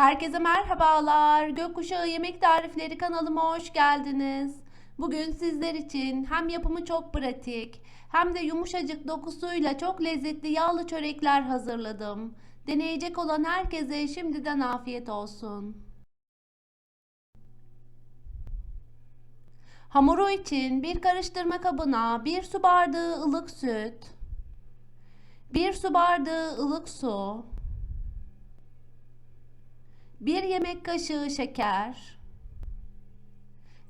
Herkese merhabalar. Gökkuşağı Yemek Tarifleri kanalıma hoş geldiniz. Bugün sizler için hem yapımı çok pratik hem de yumuşacık dokusuyla çok lezzetli yağlı çörekler hazırladım. Deneyecek olan herkese şimdiden afiyet olsun. Hamuru için bir karıştırma kabına bir su bardağı ılık süt, bir su bardağı ılık su, 1 yemek kaşığı şeker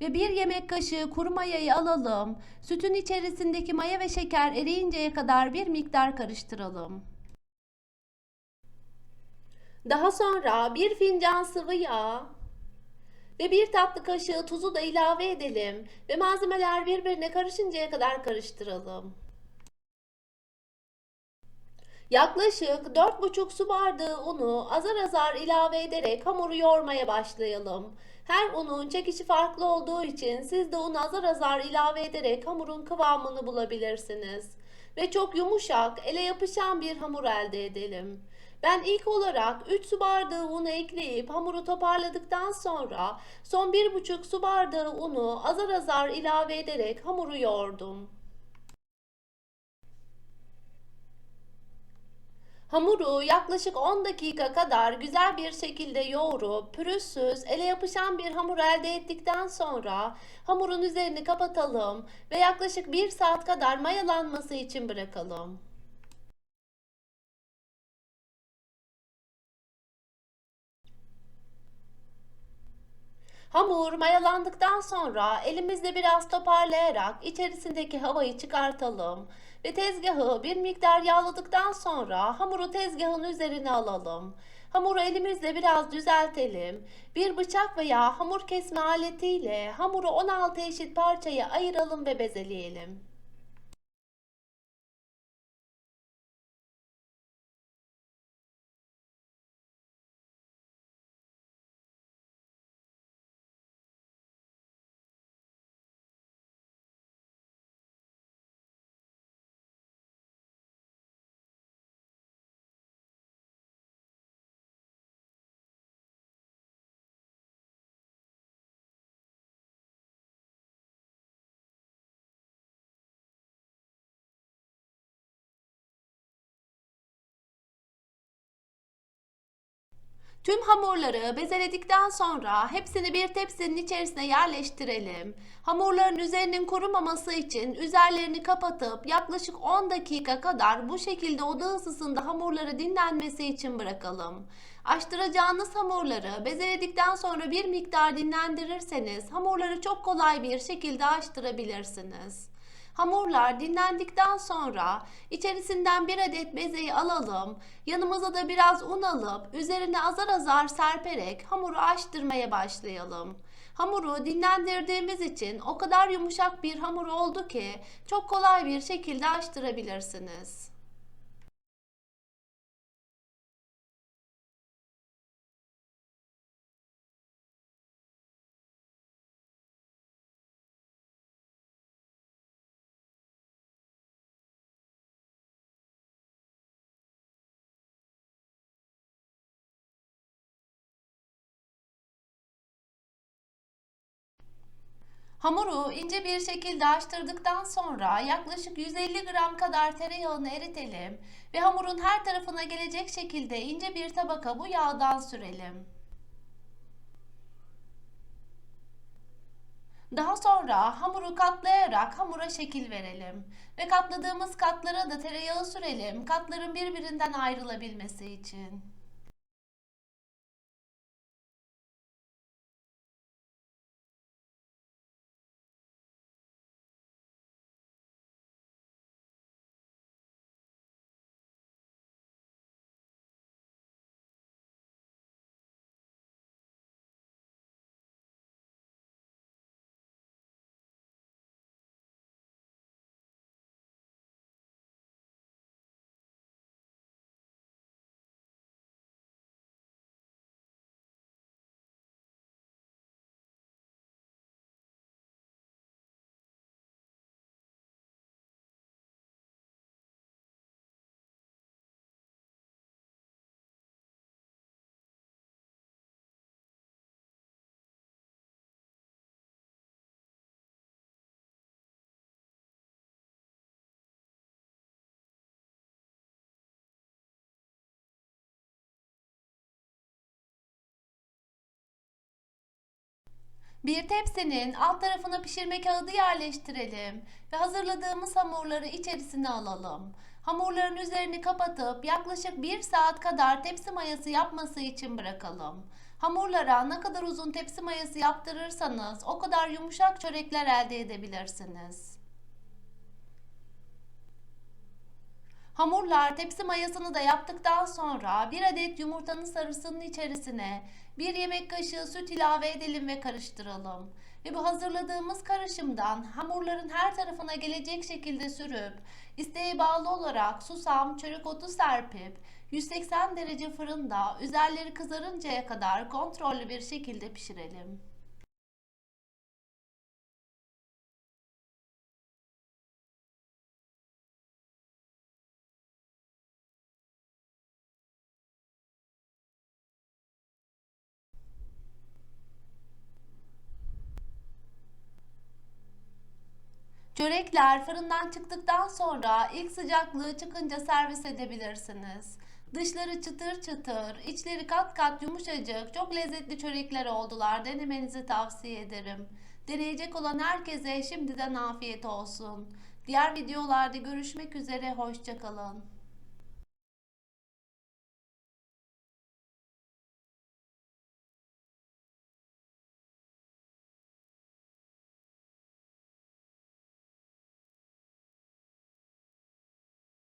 ve 1 yemek kaşığı kuru mayayı alalım. Sütün içerisindeki maya ve şeker eriyinceye kadar bir miktar karıştıralım. Daha sonra bir fincan sıvı yağ ve bir tatlı kaşığı tuzu da ilave edelim ve malzemeler birbirine karışıncaya kadar karıştıralım. Yaklaşık 4,5 su bardağı unu azar azar ilave ederek hamuru yoğurmaya başlayalım. Her unun çekişi farklı olduğu için siz de unu azar azar ilave ederek hamurun kıvamını bulabilirsiniz. Ve çok yumuşak, ele yapışan bir hamur elde edelim. Ben ilk olarak 3 su bardağı unu ekleyip hamuru toparladıktan sonra son 1,5 su bardağı unu azar azar ilave ederek hamuru yoğurdum. Hamuru yaklaşık 10 dakika kadar güzel bir şekilde yoğurup pürüzsüz, ele yapışan bir hamur elde ettikten sonra hamurun üzerini kapatalım ve yaklaşık 1 saat kadar mayalanması için bırakalım. Hamur mayalandıktan sonra elimizde biraz toparlayarak içerisindeki havayı çıkartalım ve tezgahı bir miktar yağladıktan sonra hamuru tezgahın üzerine alalım. Hamuru elimizle biraz düzeltelim. Bir bıçak veya hamur kesme aletiyle hamuru 16 eşit parçaya ayıralım ve bezeleyelim. Tüm hamurları bezeledikten sonra hepsini bir tepsinin içerisine yerleştirelim. Hamurların üzerinin kurumaması için üzerlerini kapatıp yaklaşık 10 dakika kadar bu şekilde oda ısısında hamurları dinlenmesi için bırakalım. Açtıracağınız hamurları bezeledikten sonra bir miktar dinlendirirseniz hamurları çok kolay bir şekilde açtırabilirsiniz. Hamurlar dinlendikten sonra içerisinden bir adet bezeyi alalım. Yanımıza da biraz un alıp üzerine azar azar serperek hamuru açtırmaya başlayalım. Hamuru dinlendirdiğimiz için o kadar yumuşak bir hamur oldu ki çok kolay bir şekilde açtırabilirsiniz. Hamuru ince bir şekilde açtırdıktan sonra yaklaşık 150 gram kadar tereyağını eritelim ve hamurun her tarafına gelecek şekilde ince bir tabaka bu yağdan sürelim. Daha sonra hamuru katlayarak hamura şekil verelim ve katladığımız katlara da tereyağı sürelim katların birbirinden ayrılabilmesi için. Bir tepsinin alt tarafına pişirme kağıdı yerleştirelim ve hazırladığımız hamurları içerisine alalım. Hamurların üzerini kapatıp yaklaşık 1 saat kadar tepsi mayası yapması için bırakalım. Hamurlara ne kadar uzun tepsi mayası yaptırırsanız o kadar yumuşak çörekler elde edebilirsiniz. Hamurlar tepsi mayasını da yaptıktan sonra bir adet yumurtanın sarısının içerisine bir yemek kaşığı süt ilave edelim ve karıştıralım. Ve bu hazırladığımız karışımdan hamurların her tarafına gelecek şekilde sürüp isteğe bağlı olarak susam, çörek otu serpip 180 derece fırında üzerleri kızarıncaya kadar kontrollü bir şekilde pişirelim. Çörekler fırından çıktıktan sonra ilk sıcaklığı çıkınca servis edebilirsiniz. Dışları çıtır çıtır, içleri kat kat yumuşacık, çok lezzetli çörekler oldular. Denemenizi tavsiye ederim. Deneyecek olan herkese şimdiden afiyet olsun. Diğer videolarda görüşmek üzere, hoşçakalın.